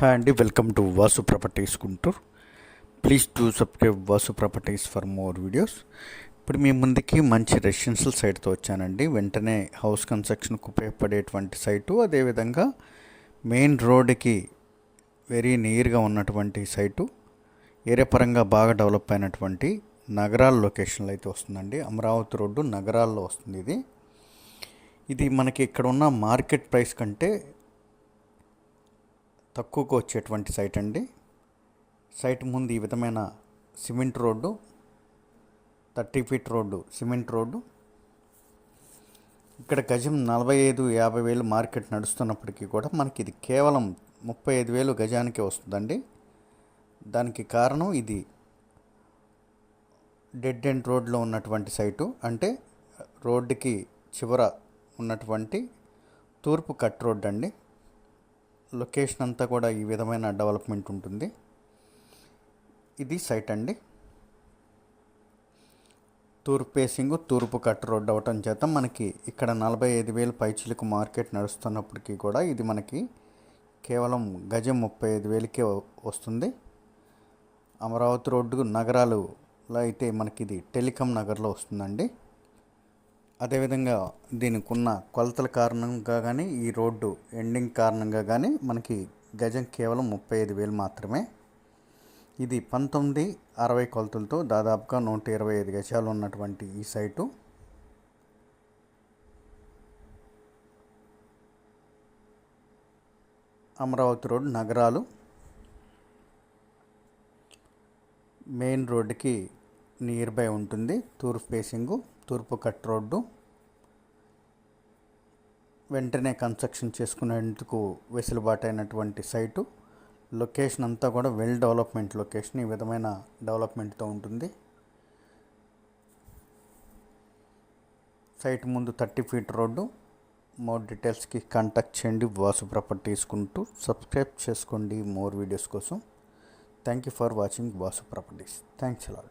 Hi అండి welcome to Vasu properties Guntur. Please to subscribe Vasu properties for more videos. ఇప్పుడు మీ ముందుకి మంచి రెసిడెన్షియల్ సైట్తో వచ్చానండి. వెంటనే హౌస్ కన్స్ట్రక్షన్కు ఉపయోగపడేటువంటి సైటు అదేవిధంగా మెయిన్ రోడ్డుకి వెరీ నియర్గా ఉన్నటువంటి సైటు ఏరియా పరంగా బాగా డెవలప్ అయినటువంటి నగరాల లొకేషన్లో అయితే వస్తుందండి. అమరావతి రోడ్డు నగరాల్లో వస్తుంది ఇది. ఇది మనకి ఇక్కడ ఉన్న మార్కెట్ ప్రైస్ కంటే తక్కువకు వచ్చేటువంటి సైట్ అండి. సైట్ ముందు ఈ విధమైన cement road thirty feet road cement road. ఇక్కడ గజం నలభై ఐదు యాభై వేలు మార్కెట్ నడుస్తున్నప్పటికీ కూడా మనకి ఇది కేవలం ముప్పై ఐదు వేలు గజానికే వస్తుందండి. దానికి కారణం ఇది. డెడ్ ఎండ్ రోడ్లో ఉన్నటువంటి సైటు అంటే రోడ్డుకి చివర ఉన్నటువంటి తూర్పు కట్ రోడ్ అండి లొకేషన్ అంతా కూడా ఈ విధమైన డెవలప్మెంట్ ఉంటుంది. ఇది సైట్ అండి. తూర్పు పేసింగ్ తూర్పు కట్ రోడ్ అవటం చేత మనకి ఇక్కడ నలభై ఐదు వేలు పైచిలకు మార్కెట్ నడుస్తున్నప్పటికీ కూడా ఇది మనకి కేవలం గజం ముప్పై ఐదు వేలకే వస్తుంది. అమరావతి రోడ్డు నగరాలు అయితే మనకి ఇది టెలికాం నగర్లో వస్తుందండి. అదేవిధంగా దీనికి ఉన్న కొలతల కారణంగా కానీ ఈ రోడ్డు ఎండింగ్ కారణంగా కానీ మనకి గజం కేవలం ముప్పై ఐదు వేలు మాత్రమే. ఇది పంతొమ్మిది అరవై కొలతలతో దాదాపుగా నూట ఇరవై ఐదు గజాలు ఉన్నటువంటి ఈ సైటు. అమరావతి రోడ్ నగరాలు. మెయిన్ రోడ్డుకి నియర్ బై ఉంటుంది. తూర్పు ఫేసింగు తూర్పు కట్ రోడ్డు వెంటనే కన్స్ట్రక్షన్ చేసుకునేందుకు వెసులుబాటు అయినటువంటి సైటు లొకేషన్ అంతా కూడా వెల్ డెవలప్మెంట్ లొకేషన్ ఈ విధమైన డెవలప్మెంట్తో ఉంటుంది. సైట్ ముందు థర్టీ ఫీట్ రోడ్డు మోర్ డీటెయిల్స్కి కాంటాక్ట్ చేయండి. వాసు ప్రాపర్టీ తీసుకుంటూ సబ్స్క్రైబ్ చేసుకోండి. మోర్ వీడియోస్ కోసం. Thank you for watching Vasu properties thanks a lot